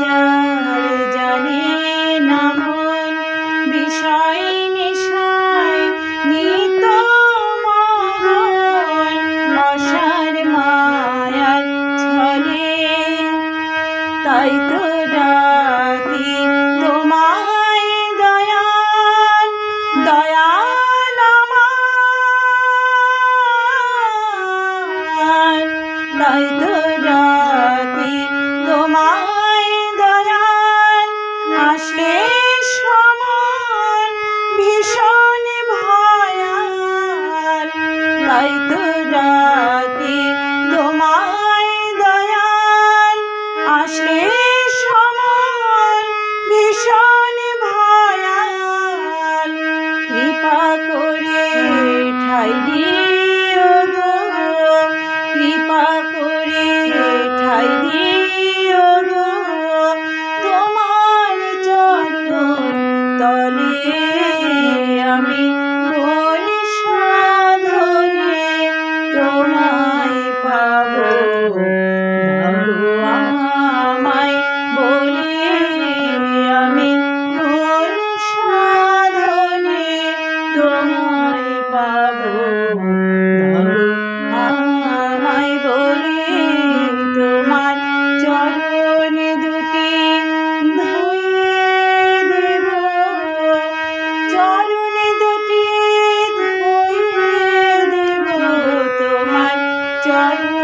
যায় করে ঠাই দিয়ে done.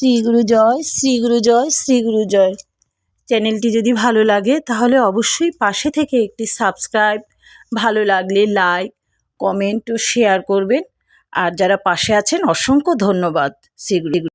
শ্রীগুরু জয় শ্রীগুরু জয় শ্রীগুরু জয়। চ্যানেলটি যদি ভালো লাগে, তাহলে অবশ্যই পাশে থেকে একটি সাবস্ক্রাইব, ভালো লাগলে লাইক, কমেন্ট ও শেয়ার করবেন। আর যারা পাশে আছেন, অসংখ্য ধন্যবাদ। শ্রীগুরু